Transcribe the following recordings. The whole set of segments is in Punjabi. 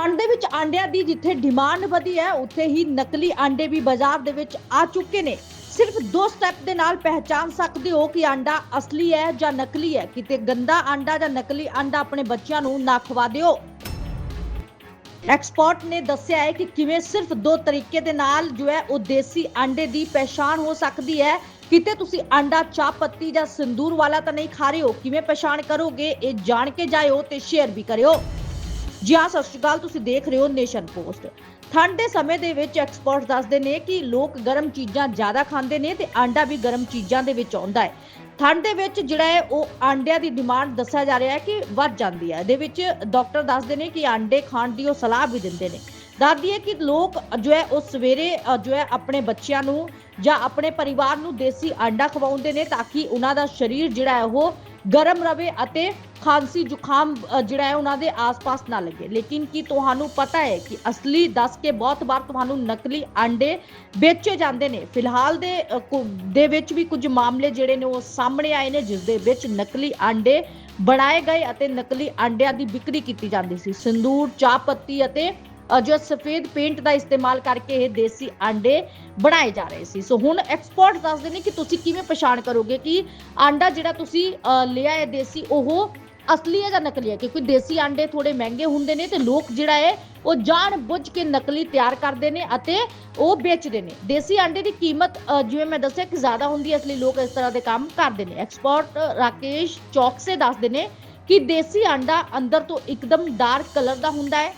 ਠੰਡ ਦੇ ਵਿੱਚ ਆਂਡਿਆਂ ਦੀ ਜਿੱਥੇ ਡਿਮਾਂਡ ਵਧੀ ਹੈ, ਉੱਥੇ ਹੀ ਨਕਲੀ ਆਂਡੇ ਵੀ ਬਾਜ਼ਾਰ ਦੇ ਵਿੱਚ ਆ ਚੁੱਕੇ ਨੇ। ਸਿਰਫ ਦੋ ਸਟੈਪ ਦੇ ਨਾਲ ਪਹਿਚਾਨ ਸਕਦੇ ਹੋ ਕਿ ਆਂਡਾ ਅਸਲੀ ਹੈ ਜਾਂ ਨਕਲੀ ਹੈ। ਕਿਤੇ ਗੰਦਾ ਆਂਡਾ ਜਾਂ ਨਕਲੀ ਆਂਡਾ ਆਪਣੇ ਬੱਚਿਆਂ ਨੂੰ ਨਾ ਖਵਾ ਦਿਓ। ਐਕਸਪਰਟ ਨੇ ਦੱਸਿਆ ਹੈ ਕਿ ਕਿਵੇਂ ਸਿਰਫ ਦੋ ਤਰੀਕੇ ਦੇ ਨਾਲ ਜੋ ਹੈ, ਉਹ ਦੇਸੀ ਆਂਡੇ ਦੀ ਪਹਿਚਾਣ ਹੋ ਸਕਦੀ ਹੈ। ਕਿਤੇ ਤੁਸੀਂ ਆਂਡਾ ਚਾਹ ਪੱਤੀ ਜਾਂ ਸਿੰਦੂਰ ਵਾਲਾ ਤਾਂ ਨਹੀਂ ਖਾ ਰਹੇ ਹੋ। ਕਿਵੇਂ ਪਛਾਣ ਕਰੋਗੇ, ਇਹ ਜਾਣ ਕੇ ਜਾਇਓ ਤੇ ਸ਼ੇਅਰ ਵੀ ਕਰਿਓ। ਜੀ ਹਾਂ, ਸਤਿ ਸ਼੍ਰੀ ਅਕਾਲ, ਤੁਸੀਂ ਦੇਖ ਰਹੇ ਹੋ ਨੇਸ਼ਨ ਪੋਸਟ। ਠੰਡ ਦੇ ਸਮੇਂ ਦੇ ਵਿੱਚ ਐਕਸਪਰਟ ਦੱਸਦੇ ਨੇ ਕਿ ਲੋਕ ਗਰਮ ਚੀਜ਼ਾਂ ਜ਼ਿਆਦਾ ਖਾਂਦੇ ਨੇ ਤੇ ਆਂਡਾ ਵੀ ਗਰਮ ਚੀਜ਼ਾਂ ਦੇ ਵਿੱਚ ਆਉਂਦਾ ਹੈ। ਠੰਡ ਦੇ ਵਿੱਚ ਜਿਹੜਾ ਹੈ, ਉਹ ਆਂਡਿਆਂ ਦੀ ਡਿਮਾਂਡ ਦੱਸਿਆ ਜਾ ਰਿਹਾ ਹੈ ਕਿ ਵੱਧ ਜਾਂਦੀ ਹੈ। ਇਹਦੇ ਵਿੱਚ ਡਾਕਟਰ ਦੱਸਦੇ ਨੇ ਕਿ ਆਂਡੇ ਖਾਣ ਦੀ ਉਹ ਸਲਾਹ ਵੀ ਦਿੰਦੇ ਨੇ। ਦੱਸਦੀ ਹੈ ਕਿ ਲੋਕ ਜੋ ਹੈ, ਉਹ ਸਵੇਰੇ ਜੋ ਹੈ, ਆਪਣੇ ਬੱਚਿਆਂ ਨੂੰ ਜਾਂ ਆਪਣੇ ਪਰਿਵਾਰ ਨੂੰ ਦੇਸੀ ਆਂਡਾ ਖਵਾਉਂਦੇ ਨੇ ਤਾਂ ਕਿ ਉਹਨਾਂ ਦਾ ਸਰੀਰ ਜਿਹੜਾ ਹੈ, ਉਹ ਗਰਮ ਰਵੇ ਅਤੇ ਖਾਂਸੀ ਜ਼ੁਕਾਮ ਜਿਹੜਾ ਹੈ ਉਹਨਾਂ ਦੇ ਆਸ-ਪਾਸ ਨਾ ਲੱਗੇ। ਲੇਕਿਨ ਕੀ ਤੁਹਾਨੂੰ ਪਤਾ ਹੈ ਕਿ ਅਸਲੀ ਦੱਸ ਕੇ ਬਹੁਤ ਵਾਰ ਤੁਹਾਨੂੰ ਨਕਲੀ ਆਂਡੇ ਵੇਚੇ ਜਾਂਦੇ ਨੇ? ਫਿਲਹਾਲ ਦੇ ਅ, ਦੇ ਵਿੱਚ ਵੀ ਕੁਝ ਮਾਮਲੇ ਜਿਹੜੇ ਨੇ ਉਹ ਸਾਹਮਣੇ ਆਏ ਨੇ ਜਿਸ ਦੇ ਵਿੱਚ ਨਕਲੀ ਆਂਡੇ ਬਣਾਏ ਗਏ ਅਤੇ ਨਕਲੀ ਆਂਡਿਆਂ ਦੀ ਵਿਕਰੀ ਕੀਤੀ ਜਾਂਦੀ ਸੀ। ਸਿੰਦੂਰ ਚਾਹ ਪੱਤੀ ਅਤੇ ਜੋ ਸਫੇਦ ਪੇਂਟ ਦਾ ਇਸਤੇਮਾਲ ਕਰਕੇ ਇਹ ਦੇਸੀ ਆਂਡੇ ਬਣਾਏ ਜਾ ਰਹੇ ਸੀ ਸੋ ਹੁਣ ਐਕਸਪਰਟ ਦੱਸਦੇ ਨੇ ਕਿ ਤੁਸੀਂ ਕਿਵੇਂ ਪਛਾਣ ਕਰੋਗੇ ਕਿ ਆਂਡਾ ਜਿਹੜਾ ਤੁਸੀਂ ਅ, ਲਿਆ ਹੈ ਦੇਸੀ ਉਹ ਅਸਲੀ ਹੈ ਜਾਂ ਨਕਲੀ ਹੈ ਕਿਉਂਕਿ ਦੇਸੀ ਆਂਡੇ ਥੋੜੇ ਮਹਿੰਗੇ ਹੁੰਦੇ ਨੇ ਤੇ ਲੋਕ ਜਿਹੜਾ ਹੈ ਉਹ ਜਾਣ ਬੁੱਝ ਕੇ ਨਕਲੀ ਤਿਆਰ ਕਰਦੇ ਨੇ ਅਤੇ ਉਹ ਵੇਚਦੇ ਨੇ ਦੇਸੀ ਆਂਡੇ ਦੀ ਕੀਮਤ ਅ, ਜਿਵੇਂ ਮੈਂ ਦੱਸਿਆ ਕਿ ਜ਼ਿਆਦਾ ਹੁੰਦੀ ਹੈ ਇਸ ਲਈ ਲੋਕ ਇਸ ਤਰ੍ਹਾਂ ਦੇ ਕੰਮ ਕਰਦੇ ਨੇ ਐਕਸਪਰਟ ਰਾਕੇਸ਼ ਚੌਕਸੇ ਦੱਸਦੇ ਨੇ ਕਿ ਦੇਸੀ ਆਂਡਾ ਅੰਦਰ ਤੋਂ ਇੱਕਦਮ ਡਾਰਕ ਕਲਰ ਦਾ ਹੁੰਦਾ ਹੈ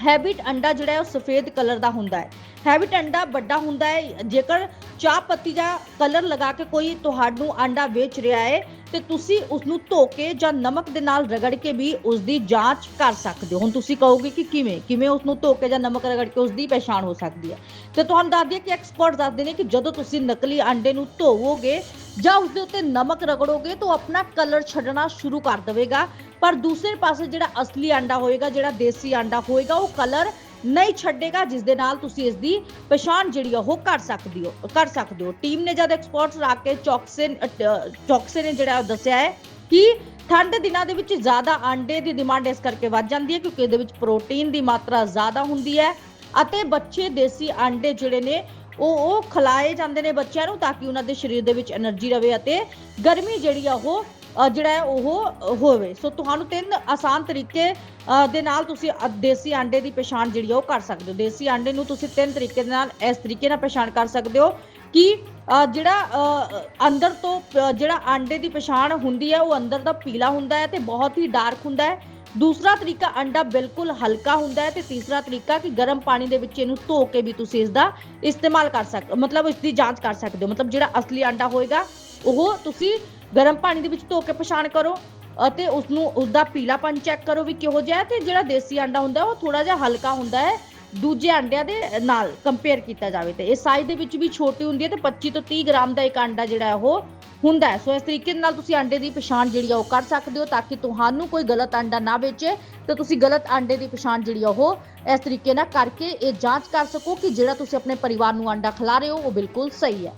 ਹੈਬਿਟ ਅੰਡਾ ਜਿਹੜਾ ਹੈ ਉਹ ਸਫੇਦ ਕਲਰ ਦਾ ਹੁੰਦਾ ਹੈ। ਹੈਬਿਟ ਅੰਡਾ ਵੱਡਾ ਹੁੰਦਾ ਹੈ, ਜੇਕਰ ਚਾਹ ਪੱਤੀ ਦਾ ਕਲਰ ਲਗਾ ਕੇ ਕੋਈ ਤੁਹਾਨੂੰ ਆਂਡਾ ਵੇਚ ਰਿਹਾ ਹੈ ਤੇ ਤੁਸੀਂ ਉਸ ਨੂੰ ਧੋ ਕੇ ਜਾਂ ਨਮਕ ਦੇ ਨਾਲ ਰਗੜ ਕੇ ਵੀ ਉਸ ਦੀ ਜਾਂਚ ਕਰ ਸਕਦੇ ਹੋ। ਹੁਣ ਤੁਸੀਂ ਕਹੋਗੇ ਕਿ ਕਿਵੇਂ? ਕਿਵੇਂ ਉਸ ਨੂੰ ਧੋ ਕੇ ਜਾਂ ਨਮਕ ਰਗੜ ਕੇ ਉਸ ਦੀ ਪਛਾਣ ਹੋ ਸਕਦੀ ਹੈ? ਤੇ ਤੁਹਾਨੂੰ ਦੱਸ ਦਈਏ ਕਿ ਐਕਸਪਰਟ ਦੱਸਦੇ ਨੇ ਕਿ ਜਦੋਂ ਤੁਸੀਂ ਨਕਲੀ ਆਂਡੇ ਨੂੰ ਧੋਵੋਗੇ ਜਾਂ ਉਸ ਦੇ ਉੱਤੇ ਨਮਕ ਰਗੜੋਗੇ ਤਾਂ ਉਹ ਆਪਣਾ ਕਲਰ ਛੱਡਣਾ ਸ਼ੁਰੂ ਕਰ ਦੇਵੇਗਾ। ਪਰ ਦੂਸਰੇ ਪਾਸੇ ਜਿਹੜਾ ਅਸਲੀ ਆਂਡਾ ਹੋਏਗਾ, ਜਿਹੜਾ ਦੇਸੀ ਆਂਡਾ ਹੋਏਗਾ, ਉਹ ਕਲਰ ਨਹੀਂ ਛੱਡੇਗਾ, ਜਿਸ ਦੇ ਨਾਲ ਤੁਸੀਂ ਇਸ ਦੀ ਪਛਾਣ ਜਿਹੜੀ ਉਹ ਕਰ ਸਕਦੇ ਹੋ, ਕਰ ਸਕਦੇ ਹੋ। ਟੀਮ ਨੇ ਜਦ ਐਕਸਪਰਟਸ ਰੱਖ ਕੇ ਚੌਕਸੇ ਚੌਕਸੇ ਨੇ ਜਿਹੜਾ ਦੱਸਿਆ ਹੈ ਕਿ ਠੰਡ ਦਿਨਾਂ ਦੇ ਵਿੱਚ ਜ਼ਿਆਦਾ ਆਂਡੇ ਦੀ ਡਿਮਾਂਡ ਇਸ ਕਰਕੇ ਵੱਧ ਜਾਂਦੀ ਹੈ ਕਿਉਂਕਿ ਇਹਦੇ ਵਿੱਚ ਪ੍ਰੋਟੀਨ ਦੀ ਮਾਤਰਾ ਜ਼ਿਆਦਾ ਹੁੰਦੀ ਹੈ ਅਤੇ ਬੱਚੇ ਦੇਸੀ ਆਂਡੇ ਜਿਹੜੇ ਨੇ, ਉਹ ਉਹ ਖਿਲਾਏ ਜਾਂਦੇ ਨੇ ਬੱਚਿਆਂ ਨੂੰ ਤਾਂ ਕਿ ਉਹਨਾਂ ਦੇ ਸਰੀਰ ਦੇ ਵਿੱਚ એનર્ਜੀ ਰਹੇ ਅਤੇ ਗਰਮੀ ਜਿਹੜੀ ਆ ਉਹ ਜਿਹੜਾ ਹੈ ਉਹ ਹੋਵੇ। ਸੋ ਤੁਹਾਨੂੰ ਤਿੰਨ ਆਸਾਨ ਤਰੀਕੇ ਦੇ ਨਾਲ ਤੁਸੀਂ ਅ- ਦੇਸੀ ਆਂਡੇ ਦੀ ਪਛਾਣ ਜਿਹੜੀ ਆ ਉਹ ਕਰ ਸਕਦੇ ਹੋ। ਦੇਸੀ ਆਂਡੇ ਨੂੰ ਤੁਸੀਂ ਤਿੰਨ ਤਰੀਕੇ ਦੇ ਨਾਲ ਇਸ ਤਰੀਕੇ ਨਾਲ ਪਛਾਣ ਕਰ ਸਕਦੇ ਹੋ ਕਿ ਜਿਹੜਾ ਅੰਦਰ ਤੋਂ ਜਿਹੜਾ ਆਂਡੇ ਦੀ ਪਛਾਣ ਹੁੰਦੀ ਹੈ, ਉਹ ਅੰਦਰ ਦਾ ਪੀਲਾ ਹੁੰਦਾ ਹੈ ਤੇ ਬਹੁਤ ਹੀ ਡਾਰਕ ਹੁੰਦਾ ਹੈ। ਦੂਸਰਾ ਤਰੀਕਾ ਅੰਡਾ ਬਿਲਕੁਲ ਹਲਕਾ ਹੁੰਦਾ ਹੈ ਤੇ ਤੀਸਰਾ ਤਰੀਕਾ ਕਿ ਗਰਮ ਪਾਣੀ ਦੇ ਵਿੱਚ ਇਹਨੂੰ ਧੋ ਕੇ ਵੀ ਤੁਸੀਂ ਇਸ ਦਾ ਇਸਤੇਮਾਲ ਕਰ ਸਕਦੇ ਮਤਲਬ ਇਸ ਦੀ ਜਾਂਚ ਕਰ ਸਕਦੇ ਹੋ। ਮਤਲਬ ਜਿਹੜਾ ਅਸਲੀ ਆਂਡਾ ਹੋਏਗਾ, ਉਹ ਤੁਸੀਂ ਗਰਮ ਪਾਣੀ ਦੇ ਵਿੱਚ ਧੋ ਕੇ ਪਛਾਣ ਕਰੋ ਅਤੇ ਉਸ ਨੂੰ ਉਸ ਦਾ ਪੀਲਾਪਨ ਚੈੱਕ ਕਰੋ ਵੀ ਕਿਹੋ ਜਿਹਾ ਹੈ ਤੇ ਜਿਹੜਾ ਦੇਸੀ ਆਂਡਾ ਹੁੰਦਾ ਉਹ ਥੋੜਾ ਜਿਹਾ ਹਲਕਾ ਹੁੰਦਾ ਹੈ, ਦੂਜੇ ਆਂਡਿਆਂ ਦੇ ਨਾਲ ਕੰਪੇਅਰ ਕੀਤਾ ਜਾਵੇ ਤੇ। ਇਹ ਸਾਈਜ਼ ਦੇ ਵਿੱਚ ਵੀ ਛੋਟੀ ਹੁੰਦੀ ਹੈ ਤੇ 25 ਤੋਂ 30 ਗ੍ਰਾਮ ਦਾ ਇੱਕ ਆਂਡਾ ਜਿਹੜਾ ਉਹ ਹੁੰਦਾ ਹੈ। ਸੋ ਇਸ ਤਰੀਕੇ ਦੇ ਨਾਲ ਤੁਸੀਂ ਆਂਡੇ ਦੀ ਪਛਾਣ ਜਿਹੜੀ ਆ ਉਹ ਕਰ ਸਕਦੇ ਹੋ ਤਾਂ ਕਿ ਤੁਹਾਨੂੰ ਕੋਈ ਗਲਤ ਆਂਡਾ ਨਾ ਵੇਚੇ ਤੇ ਤੁਸੀਂ ਗਲਤ ਆਂਡੇ ਦੀ ਪਛਾਣ ਜਿਹੜੀ ਆ ਉਹ ਇਸ ਤਰੀਕੇ ਨਾਲ ਕਰਕੇ ਇਹ ਜਾਂਚ ਕਰ ਸਕੋ ਕਿ ਜਿਹੜਾ ਤੁਸੀਂ ਆਪਣੇ ਪਰਿਵਾਰ ਨੂੰ ਆਂਡਾ ਖਿਲਾ ਰਹੇ ਹੋ ਉਹ ਬਿਲਕੁਲ ਸਹੀ ਹੈ।